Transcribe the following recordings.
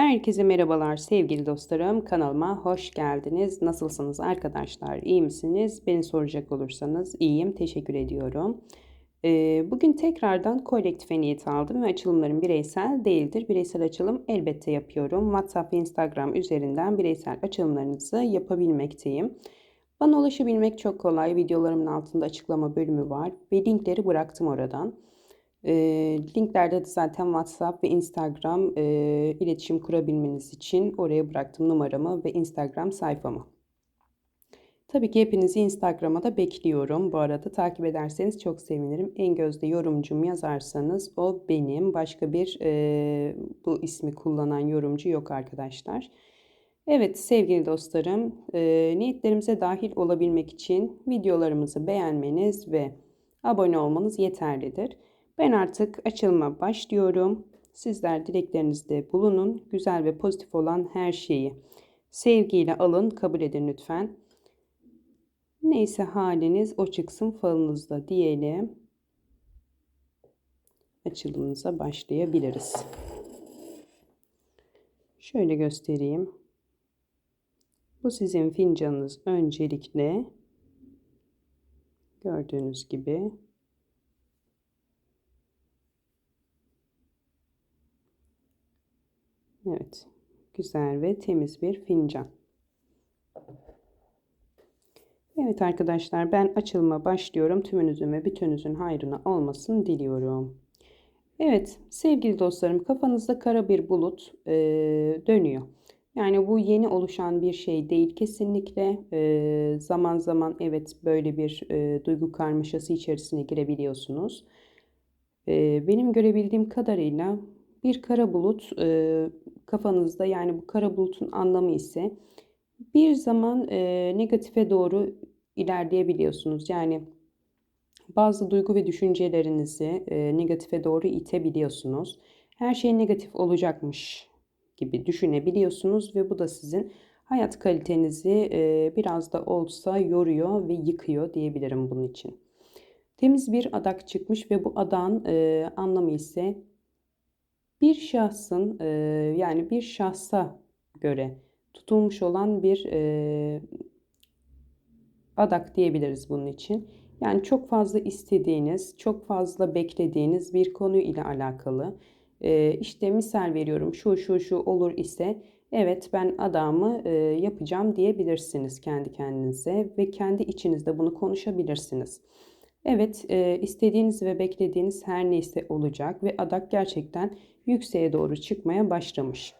Herkese merhabalar sevgili dostlarım. Kanalıma hoş geldiniz. Nasılsınız arkadaşlar? İyi misiniz? Beni soracak olursanız iyiyim. Teşekkür ediyorum. Ee, bugün tekrardan kolektife niyet aldım ve açılımlarım bireysel değildir. Bireysel açılım elbette yapıyorum. WhatsApp ve Instagram üzerinden bireysel açılımlarınızı yapabilmekteyim. Bana ulaşabilmek çok kolay. Videolarımın altında açıklama bölümü var ve linkleri bıraktım oradan. E, linklerde de zaten WhatsApp ve Instagram e, iletişim kurabilmeniz için oraya bıraktım numaramı ve Instagram sayfamı. Tabii ki hepinizi Instagram'a da bekliyorum. Bu arada takip ederseniz çok sevinirim. En gözde yorumcum yazarsanız o benim. Başka bir e, bu ismi kullanan yorumcu yok arkadaşlar. Evet sevgili dostlarım, e, niyetlerimize dahil olabilmek için videolarımızı beğenmeniz ve abone olmanız yeterlidir. Ben artık açılma başlıyorum. Sizler dileklerinizde bulunun. Güzel ve pozitif olan her şeyi sevgiyle alın, kabul edin lütfen. Neyse haliniz o çıksın falınızda diyelim. Açılımımıza başlayabiliriz. Şöyle göstereyim. Bu sizin fincanınız öncelikle gördüğünüz gibi Evet. Güzel ve temiz bir fincan. Evet arkadaşlar ben açılma başlıyorum. Tümünüzün ve bütününüzün hayrına olmasını diliyorum. Evet sevgili dostlarım kafanızda kara bir bulut e, dönüyor. Yani bu yeni oluşan bir şey değil kesinlikle. E, zaman zaman evet böyle bir e, duygu karmaşası içerisine girebiliyorsunuz. E, benim görebildiğim kadarıyla bir kara bulut e, kafanızda yani bu kara bulutun anlamı ise bir zaman e, negatife doğru ilerleyebiliyorsunuz. Yani bazı duygu ve düşüncelerinizi e, negatife doğru itebiliyorsunuz. Her şey negatif olacakmış gibi düşünebiliyorsunuz ve bu da sizin hayat kalitenizi e, biraz da olsa yoruyor ve yıkıyor diyebilirim bunun için. Temiz bir adak çıkmış ve bu adan e, anlamı ise bir şahsın yani bir şahsa göre tutulmuş olan bir adak diyebiliriz bunun için. Yani çok fazla istediğiniz, çok fazla beklediğiniz bir konu ile alakalı. İşte misal veriyorum şu şu şu olur ise evet ben adamı yapacağım diyebilirsiniz kendi kendinize ve kendi içinizde bunu konuşabilirsiniz. Evet, e, istediğiniz ve beklediğiniz her neyse olacak ve adak gerçekten yükseğe doğru çıkmaya başlamış.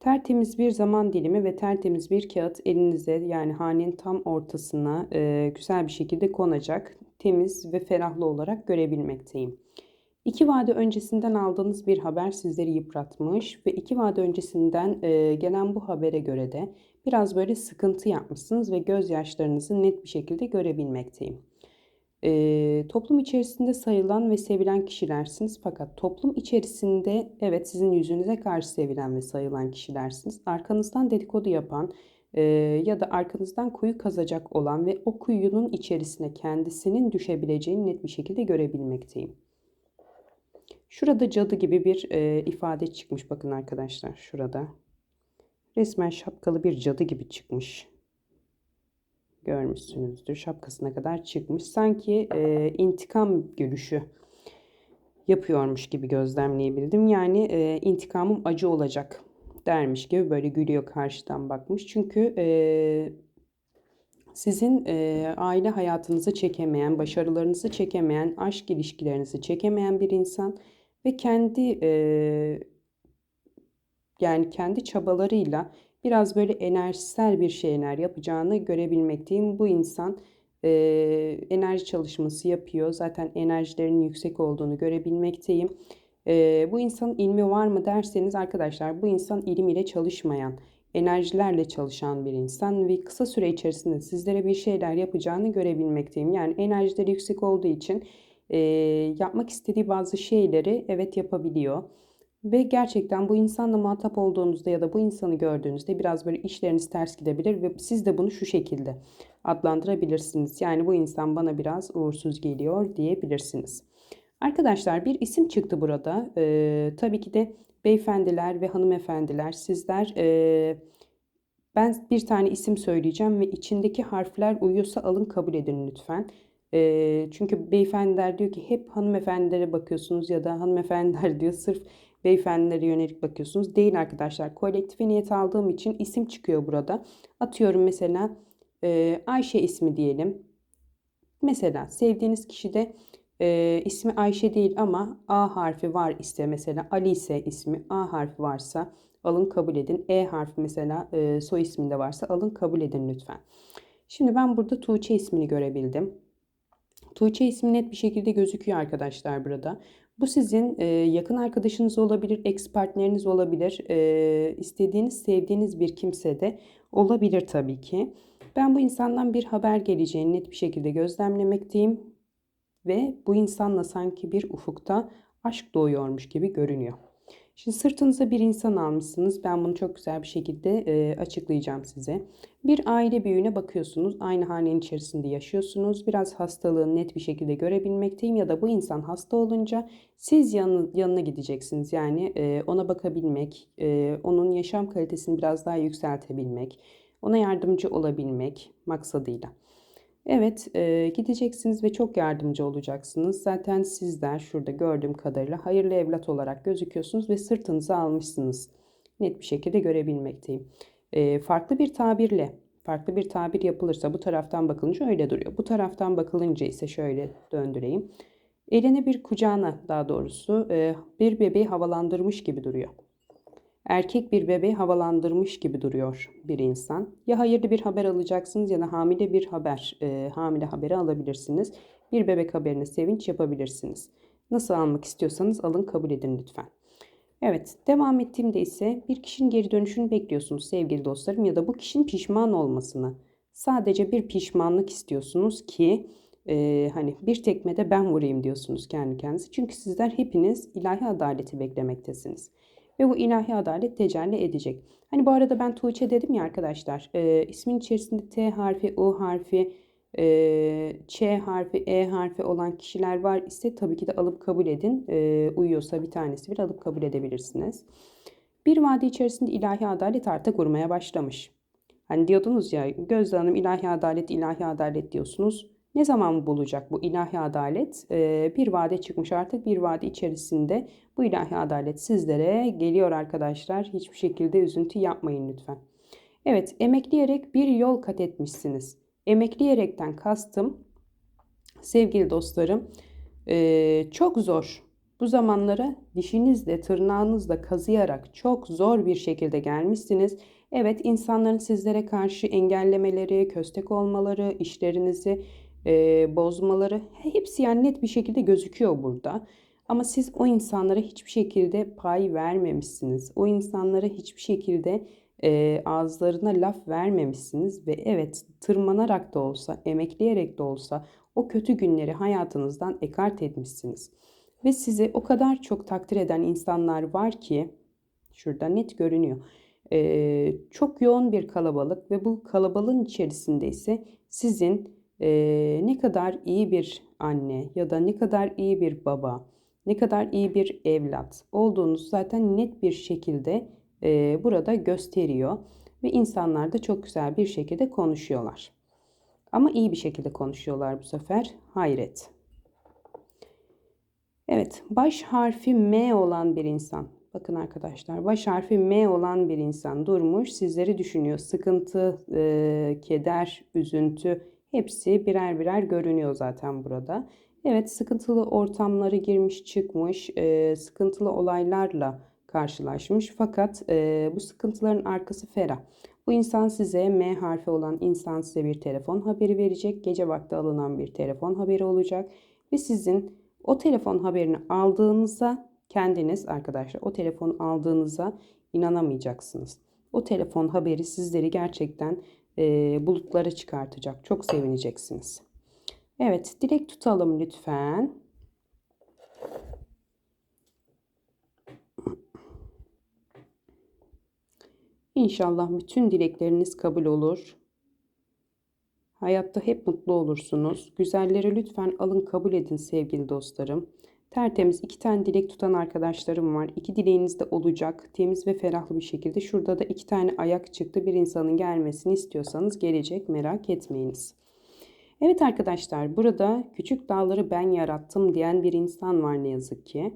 Tertemiz bir zaman dilimi ve tertemiz bir kağıt elinize yani hanenin tam ortasına e, güzel bir şekilde konacak. Temiz ve ferahlı olarak görebilmekteyim. İki vade öncesinden aldığınız bir haber sizleri yıpratmış ve iki vade öncesinden e, gelen bu habere göre de biraz böyle sıkıntı yapmışsınız ve gözyaşlarınızı net bir şekilde görebilmekteyim. E, toplum içerisinde sayılan ve sevilen kişilersiniz fakat toplum içerisinde evet sizin yüzünüze karşı sevilen ve sayılan kişilersiniz. Arkanızdan dedikodu yapan e, ya da arkanızdan kuyu kazacak olan ve o kuyunun içerisine kendisinin düşebileceğini net bir şekilde görebilmekteyim. Şurada cadı gibi bir e, ifade çıkmış bakın arkadaşlar şurada. Resmen şapkalı bir cadı gibi çıkmış görmüşsünüzdür. Şapkasına kadar çıkmış. Sanki e, intikam gülüşü yapıyormuş gibi gözlemleyebildim. Yani e, intikamım acı olacak dermiş gibi böyle gülüyor karşıdan bakmış. Çünkü e, sizin e, aile hayatınızı çekemeyen, başarılarınızı çekemeyen, aşk ilişkilerinizi çekemeyen bir insan ve kendi e, yani kendi çabalarıyla biraz böyle enerjisel bir şeyler yapacağını görebilmekteyim. Bu insan e, enerji çalışması yapıyor. Zaten enerjilerinin yüksek olduğunu görebilmekteyim. E, bu insanın ilmi var mı derseniz arkadaşlar bu insan ilim ile çalışmayan, enerjilerle çalışan bir insan ve kısa süre içerisinde sizlere bir şeyler yapacağını görebilmekteyim. Yani enerjileri yüksek olduğu için e, yapmak istediği bazı şeyleri evet yapabiliyor. Ve gerçekten bu insanla muhatap olduğunuzda ya da bu insanı gördüğünüzde biraz böyle işleriniz ters gidebilir ve siz de bunu şu şekilde adlandırabilirsiniz. Yani bu insan bana biraz uğursuz geliyor diyebilirsiniz. Arkadaşlar bir isim çıktı burada. Ee, tabii ki de beyefendiler ve hanımefendiler sizler e, ben bir tane isim söyleyeceğim ve içindeki harfler uyuyorsa alın kabul edin lütfen. E, çünkü beyefendiler diyor ki hep hanımefendilere bakıyorsunuz ya da hanımefendiler diyor sırf beyefendilere yönelik bakıyorsunuz. Değil arkadaşlar. Kolektife niyet aldığım için isim çıkıyor burada. Atıyorum mesela e, Ayşe ismi diyelim. Mesela sevdiğiniz kişide e, ismi Ayşe değil ama A harfi var ise mesela Ali ise ismi A harfi varsa alın kabul edin. E harfi mesela e, soy isminde varsa alın kabul edin lütfen. Şimdi ben burada Tuğçe ismini görebildim. Tuğçe ismi net bir şekilde gözüküyor arkadaşlar burada. Bu sizin e, yakın arkadaşınız olabilir, ex partneriniz olabilir, e, istediğiniz, sevdiğiniz bir kimse de olabilir tabii ki. Ben bu insandan bir haber geleceğini net bir şekilde gözlemlemekteyim ve bu insanla sanki bir ufukta aşk doğuyormuş gibi görünüyor. Şimdi sırtınıza bir insan almışsınız. Ben bunu çok güzel bir şekilde e, açıklayacağım size. Bir aile büyüğüne bakıyorsunuz. Aynı hanenin içerisinde yaşıyorsunuz. Biraz hastalığını net bir şekilde görebilmekteyim. Ya da bu insan hasta olunca siz yanı, yanına gideceksiniz. Yani e, ona bakabilmek, e, onun yaşam kalitesini biraz daha yükseltebilmek, ona yardımcı olabilmek maksadıyla. Evet, e, gideceksiniz ve çok yardımcı olacaksınız. Zaten sizler şurada gördüğüm kadarıyla hayırlı evlat olarak gözüküyorsunuz ve sırtınıza almışsınız. Net bir şekilde görebilmekteyim. E, farklı bir tabirle, farklı bir tabir yapılırsa bu taraftan bakılınca öyle duruyor. Bu taraftan bakılınca ise şöyle döndüreyim. Eline bir kucağına daha doğrusu e, bir bebeği havalandırmış gibi duruyor erkek bir bebeği havalandırmış gibi duruyor bir insan. Ya hayırlı bir haber alacaksınız ya da hamile bir haber, e, hamile haberi alabilirsiniz. Bir bebek haberine sevinç yapabilirsiniz. Nasıl almak istiyorsanız alın kabul edin lütfen. Evet devam ettiğimde ise bir kişinin geri dönüşünü bekliyorsunuz sevgili dostlarım ya da bu kişinin pişman olmasını. Sadece bir pişmanlık istiyorsunuz ki e, hani bir tekmede ben vurayım diyorsunuz kendi kendinize. Çünkü sizler hepiniz ilahi adaleti beklemektesiniz ve bu ilahi adalet tecelli edecek. Hani bu arada ben Tuğçe dedim ya arkadaşlar. E, ismin içerisinde T harfi, U harfi, e, Ç harfi, E harfi olan kişiler var ise tabii ki de alıp kabul edin. E, uyuyorsa bir tanesi bir alıp kabul edebilirsiniz. Bir vadi içerisinde ilahi adalet artık vurmaya başlamış. Hani diyordunuz ya Gözde Hanım ilahi adalet, ilahi adalet diyorsunuz. Ne zaman bulacak bu ilahi adalet? Ee, bir vade çıkmış artık bir vade içerisinde bu ilahi adalet sizlere geliyor arkadaşlar. Hiçbir şekilde üzüntü yapmayın lütfen. Evet emekleyerek bir yol kat etmişsiniz. Emekleyerekten kastım sevgili dostlarım ee, çok zor. Bu zamanlara dişinizle tırnağınızla kazıyarak çok zor bir şekilde gelmişsiniz. Evet insanların sizlere karşı engellemeleri, köstek olmaları, işlerinizi e, bozmaları hepsi yani net bir şekilde gözüküyor burada. Ama siz o insanlara hiçbir şekilde pay vermemişsiniz. O insanlara hiçbir şekilde e, ağızlarına laf vermemişsiniz ve evet tırmanarak da olsa, emekleyerek de olsa o kötü günleri hayatınızdan ekart etmişsiniz. Ve sizi o kadar çok takdir eden insanlar var ki şurada net görünüyor. Ee, çok yoğun bir kalabalık ve bu kalabalığın içerisinde ise sizin e, ne kadar iyi bir anne ya da ne kadar iyi bir baba, ne kadar iyi bir evlat olduğunuz zaten net bir şekilde e, burada gösteriyor ve insanlar da çok güzel bir şekilde konuşuyorlar. Ama iyi bir şekilde konuşuyorlar bu sefer. Hayret. Evet, baş harfi M olan bir insan. Bakın arkadaşlar, baş harfi M olan bir insan durmuş, sizleri düşünüyor. Sıkıntı, e, keder, üzüntü, Hepsi birer birer görünüyor zaten burada. Evet sıkıntılı ortamları girmiş çıkmış, e, sıkıntılı olaylarla karşılaşmış. Fakat e, bu sıkıntıların arkası ferah. Bu insan size M harfi olan insan size bir telefon haberi verecek. Gece vakti alınan bir telefon haberi olacak. Ve sizin o telefon haberini aldığınıza kendiniz arkadaşlar o telefonu aldığınıza inanamayacaksınız. O telefon haberi sizleri gerçekten e, bulutlara çıkartacak. Çok sevineceksiniz. Evet dilek tutalım lütfen. İnşallah bütün dilekleriniz kabul olur. Hayatta hep mutlu olursunuz. Güzelleri lütfen alın kabul edin sevgili dostlarım. Tertemiz iki tane dilek tutan arkadaşlarım var. İki dileğiniz de olacak. Temiz ve ferahlı bir şekilde. Şurada da iki tane ayak çıktı. Bir insanın gelmesini istiyorsanız gelecek merak etmeyiniz. Evet arkadaşlar burada küçük dağları ben yarattım diyen bir insan var ne yazık ki.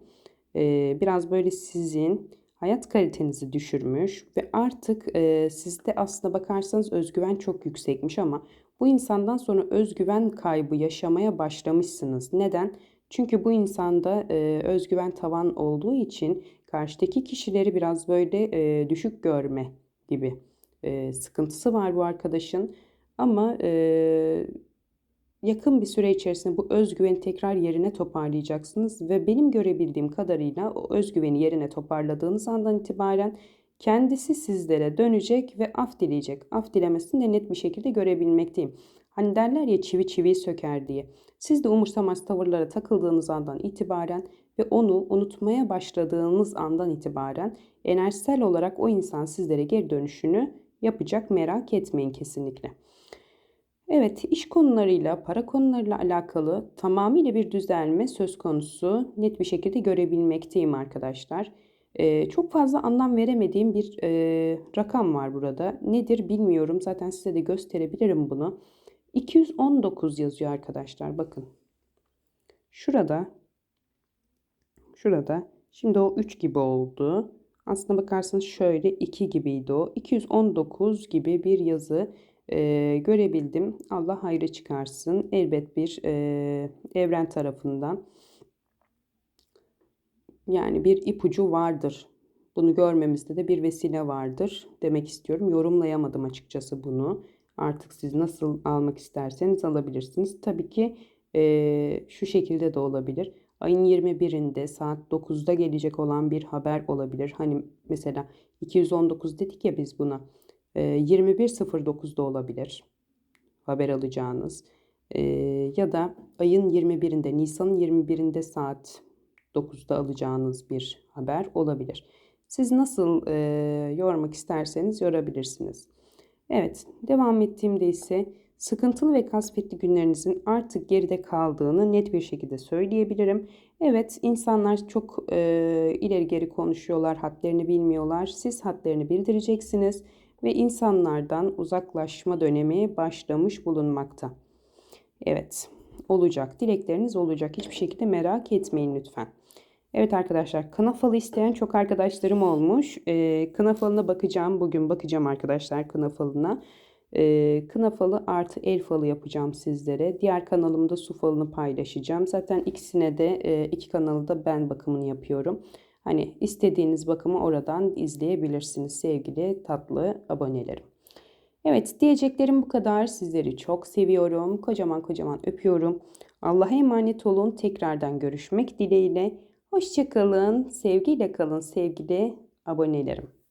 Ee, biraz böyle sizin hayat kalitenizi düşürmüş ve artık e, sizde aslına bakarsanız özgüven çok yüksekmiş ama bu insandan sonra özgüven kaybı yaşamaya başlamışsınız. Neden? Çünkü bu insanda e, özgüven tavan olduğu için karşıdaki kişileri biraz böyle e, düşük görme gibi e, sıkıntısı var bu arkadaşın. Ama e, yakın bir süre içerisinde bu özgüveni tekrar yerine toparlayacaksınız ve benim görebildiğim kadarıyla o özgüveni yerine toparladığınız andan itibaren kendisi sizlere dönecek ve af dileyecek. Af dilemesini de net bir şekilde görebilmekteyim. Hani derler ya çivi çiviyi söker diye. Siz de umursamaz tavırlara takıldığınız andan itibaren ve onu unutmaya başladığınız andan itibaren enerjisel olarak o insan sizlere geri dönüşünü yapacak merak etmeyin kesinlikle. Evet, iş konularıyla, para konularıyla alakalı tamamıyla bir düzelme söz konusu net bir şekilde görebilmekteyim arkadaşlar. Ee, çok fazla anlam veremediğim bir e, rakam var burada. Nedir bilmiyorum. Zaten size de gösterebilirim bunu. 219 yazıyor arkadaşlar. Bakın. Şurada şurada şimdi o 3 gibi oldu. Aslına bakarsanız şöyle 2 gibiydi o. 219 gibi bir yazı e, görebildim. Allah hayrı çıkarsın. Elbet bir e, evren tarafından yani bir ipucu vardır. Bunu görmemizde de bir vesile vardır demek istiyorum. Yorumlayamadım açıkçası bunu. Artık siz nasıl almak isterseniz alabilirsiniz. Tabii ki e, şu şekilde de olabilir. Ayın 21'inde saat 9'da gelecek olan bir haber olabilir. Hani mesela 219 dedik ya biz buna. 21.09'da olabilir haber alacağınız. Ya da ayın 21'inde, Nisan'ın 21'inde saat 9'da alacağınız bir haber olabilir. Siz nasıl e, yormak isterseniz yorabilirsiniz. Evet, devam ettiğimde ise sıkıntılı ve kasvetli günlerinizin artık geride kaldığını net bir şekilde söyleyebilirim. Evet, insanlar çok e, ileri geri konuşuyorlar, hatlarını bilmiyorlar. Siz hatlarını bildireceksiniz ve insanlardan uzaklaşma dönemi başlamış bulunmakta. Evet, olacak. Dilekleriniz olacak. Hiçbir şekilde merak etmeyin lütfen. Evet arkadaşlar kınafalı isteyen çok arkadaşlarım olmuş. E, kına bakacağım. Bugün bakacağım arkadaşlar kına falına. E, kına artı el falı yapacağım sizlere. Diğer kanalımda su falını paylaşacağım. Zaten ikisine de e, iki kanalı da ben bakımını yapıyorum. Hani istediğiniz bakımı oradan izleyebilirsiniz sevgili tatlı abonelerim. Evet diyeceklerim bu kadar. Sizleri çok seviyorum. Kocaman kocaman öpüyorum. Allah'a emanet olun. Tekrardan görüşmek dileğiyle. Hoşçakalın. Sevgiyle kalın sevgili abonelerim.